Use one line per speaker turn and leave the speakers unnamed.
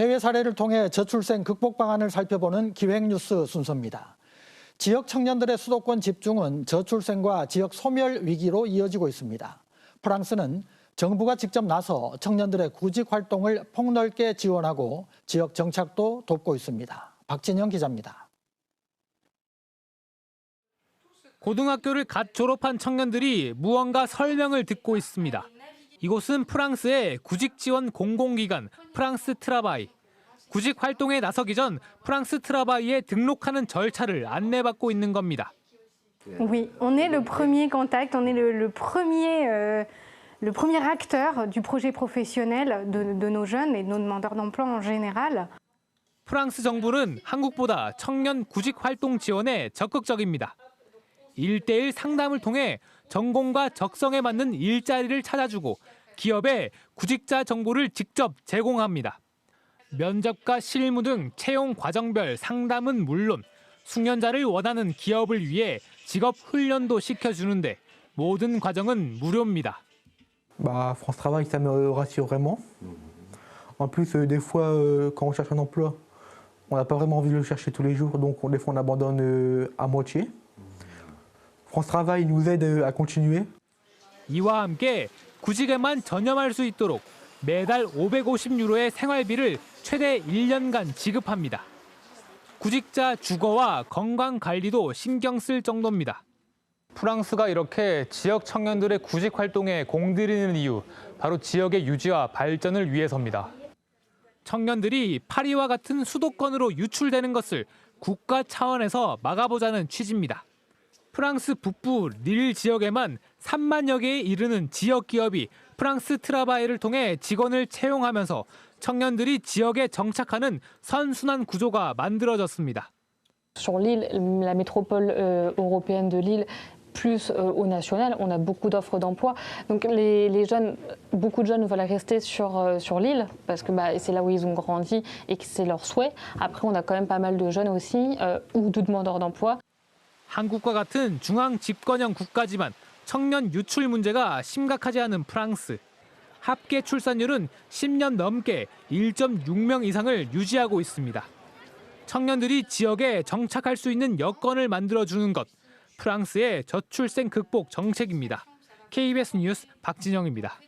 해외 사례를 통해 저출생 극복 방안을 살펴보는 기획뉴스 순서입니다. 지역 청년들의 수도권 집중은 저출생과 지역 소멸 위기로 이어지고 있습니다. 프랑스는 정부가 직접 나서 청년들의 구직 활동을 폭넓게 지원하고 지역 정착도 돕고 있습니다. 박진영 기자입니다.
고등학교를 갓 졸업한 청년들이 무언가 설명을 듣고 있습니다. 이곳은 프랑스의 구직 지원 공공기관 프랑스 트라바이. 구직 활동에 나서기 전 프랑스 트라바이에 등록하는 절차를 안내받고 있는 겁니다.
Oui, on est le premier contact, on est le, le premier, euh, le premier acteur du projet professionnel de, de nos jeunes et de nos demandeurs d'emploi en général.
프랑스 정부는 한국보다 청년 구직 활동 지원에 적극적입니다. 일대일 상담을 통해 전공과 적성에 맞는 일자리를 찾아주고 기업에 구직자 정보를 직접 제공합니다. 면접과 실무 등 채용 과정별 상담은 물론 숙련자를 원하는 기업을 위해 직업 훈련도 시켜주는데 모든 과정은 무료입니다.
Bah, France Travail, ça me rassure vraiment. En plus, euh, des fois, euh, quand on cherche un emploi, on n'a pas vraiment envie de le chercher tous les jours, donc on- des fois on abandonne euh, à moitié. France Travail nous aide euh, à continuer.
이와 함께 구직에만 전념할 수 있도록 매달 550유로의 생활비를 최대 1년간 지급합니다. 구직자 주거와 건강 관리도 신경 쓸 정도입니다. 프랑스가 이렇게 지역 청년들의 구직 활동에 공들이는 이유 바로 지역의 유지와 발전을 위해서입니다. 청년들이 파리와 같은 수도권으로 유출되는 것을 국가 차원에서 막아보자는 취지입니다. 프랑스 북부 릴 지역에만 3만여 개에 이르는 지역 기업이 프랑스 트라바이를 통해 직원을 채용하면서 청년들이 지역에 정착하는 선순환 구조가 만들어졌습니다.
Sur l'île, la métropole euh, européenne de Lille, plus euh, au national, on a beaucoup d'offres d'emploi. Donc les, les jeunes, beaucoup de jeunes veulent rester sur, euh, sur l'île parce que bah, c'est là où ils ont grandi et que c'est leur souhait. Après, on a quand même pas mal de jeunes aussi euh, ou de demandeurs d'emploi
한국과 같은 중앙 집권형 국가지만 청년 유출 문제가 심각하지 않은 프랑스. 합계 출산율은 10년 넘게 1.6명 이상을 유지하고 있습니다. 청년들이 지역에 정착할 수 있는 여건을 만들어주는 것. 프랑스의 저출생 극복 정책입니다. KBS 뉴스 박진영입니다.